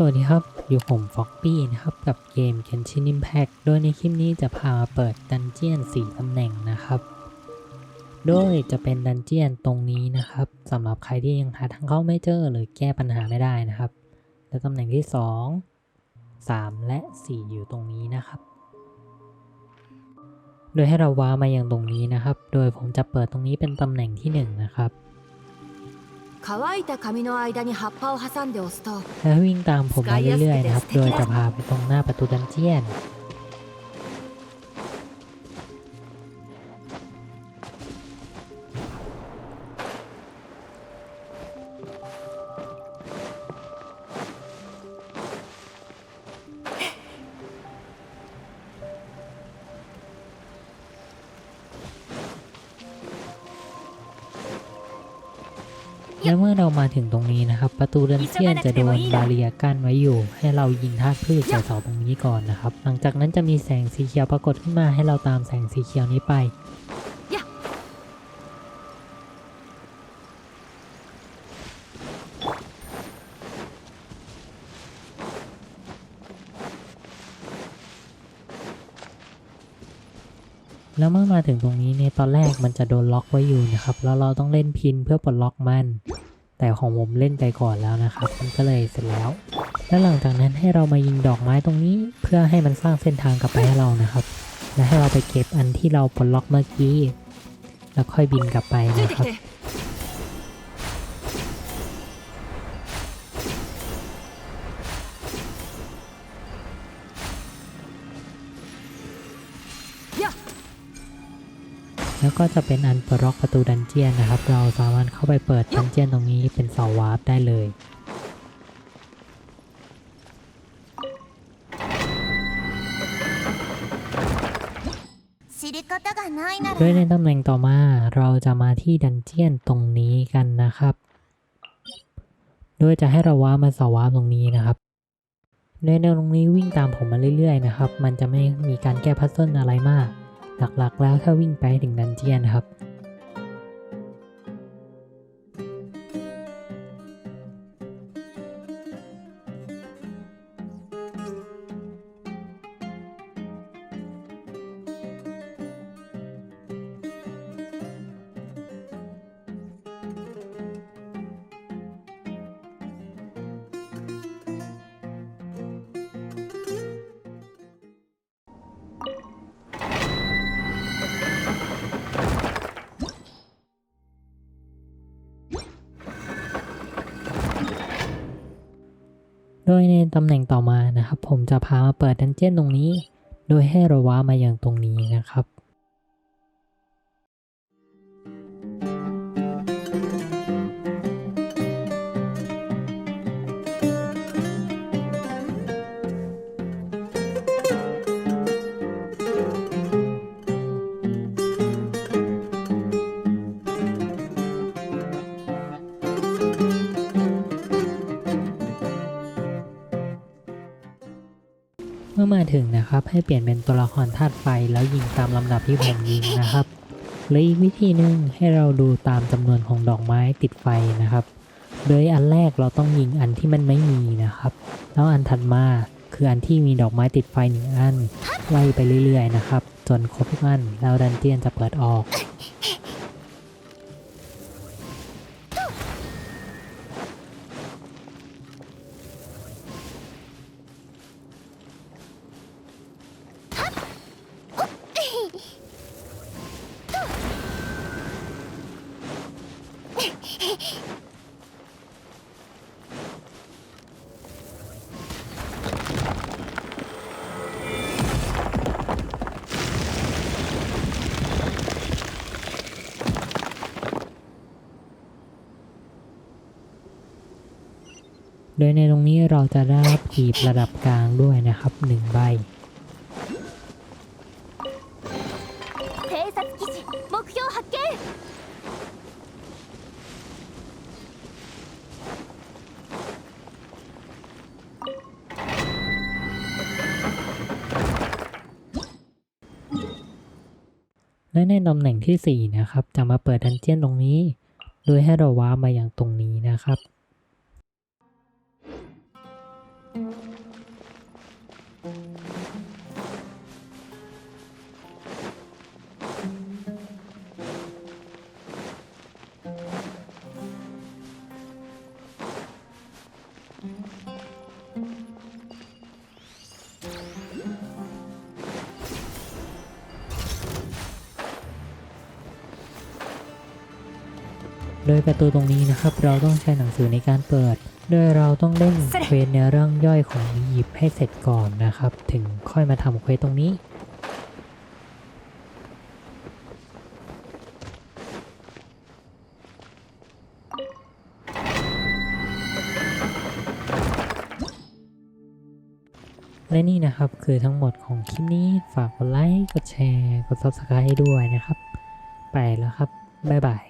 สวัสดีครับ อยู่ผมฟ็อกปี้นะครับ กับเกม Genshin Impact โดยในคลิปนี้จะพามาเปิดดันเจียน 4 ตำแหน่งนะครับ โดยจะเป็นดันเจียนตรงนี้นะครับสำหรับใครที่ยังหาทางเข้าไม่เจอหรือแก้ปัญหาไม่ได้นะครับ และตำแหน่งที่ 2 3 และ 4 อยู่ตรงนี้นะครับ โดยให้เราว้ามาอย่างตรงนี้นะครับ โดยผมจะเปิดตรงนี้เป็นตำแหน่งที่ 1 นะครับ 乾いた髪の間に葉っぱを挟んで押すと แล้ววิ่งตามผมมาเรื่อยๆนะครับ โดยจะพาไปตรงหน้าประตูดันเจียน และเมื่อเรามาถึงตรงนี้นะครับ ประตูดันเจียนจะโดนบาเรียกั้นไว้อยู่ ให้เรายิงธาตุพืชใส่เสาตรงนี้ก่อนนะครับ หลังจากนั้นจะมีแสงสีเขียวปรากฏขึ้นมาให้เราตามแสงสีเขียวนี้ไป แล้วเมื่อมาถึงตรงนี้เนี่ยตอนแรกมันจะโดนล็อกไว้อยู่นะครับ แล้วเราต้องเล่นพินเพื่อปลดล็อกมัน แต่ของผมเล่นไปก่อนแล้วนะครับ มันก็เลยเสร็จแล้ว แล้วหลังจากนั้นให้เรามายิงดอกไม้ตรงนี้ เพื่อให้มันสร้างเส้นทางกลับไปให้เรานะครับ และให้เราไปเก็บอันที่เราปลดล็อกเมื่อกี้ แล้วค่อยบินกลับไปนะครับ แล้วก็จะเป็นอันเปิดล็อกประตูดันเจียนนะครับ เราสามารถเข้าไปเปิดดันเจียนตรงนี้เป็นเสาวาร์ปได้เลยด้วยในตำแหน่งต่อมาเราจะมาที่ดันเจียนตรงนี้กันนะครับ โดยจะให้เราว้ามาสาวาตรงนี้นะครับในแนวตรงนี้วิ่งตามผมมาเรื่อยๆนะครับ มันจะไม่มีการแก้พัซเซิลอะไรมาก หลักๆแล้วถ้าวิ่งไปถึงดันเจียนนะครับ โดยในตำแหน่งต่อมานะครับ ผมจะพามาเปิดดันเจียนตรงนี้ โดยให้เราว้ามาอย่างตรงนี้นะครับ มื่อมาถึงนะครับให้เปลี่ยนเป็นตัวละครธาตุไฟแล้วยิงตามลำดับที่ผมยิงนะครับหรืออีกวิธีหนึ่งให้เราดูตามจำนวนของดอกไม้ติดไฟนะครับ โดยอันแรกเราต้องยิงอันที่มันไม่มีนะครับ แล้วอันถัดมาคืออันที่มีดอกไม้ติดไฟหนึ่งอันไล่ไปเรื่อยๆนะครับ จนครบทุกอันแล้วดันเจียนจะเปิดออก โดยในตรงนี้เราจะได้รับกีบระดับกลางด้วยนะครับหนึ่งใบ และในตำแหน่งที่ 4 นะครับ จะมาเปิดดันเจียนตรงนี้ โดยให้เราว้ามาอย่างตรงนี้นะครับ โดยประตูตรงนี้นะครับ เราต้องใช้หนังสือในการเปิด โดยเราต้องเล่นเควสในเรื่องย่อยของอียิปต์ให้เสร็จก่อนนะครับ ถึงค่อยมาทำเควสตรงนี้และนี่นะครับคือทั้งหมดของคลิปนี้ฝากกดไลค์ กดแชร์ กด Subscribe ให้ด้วยนะครับ ไปแล้วครับ บ๊ายบาย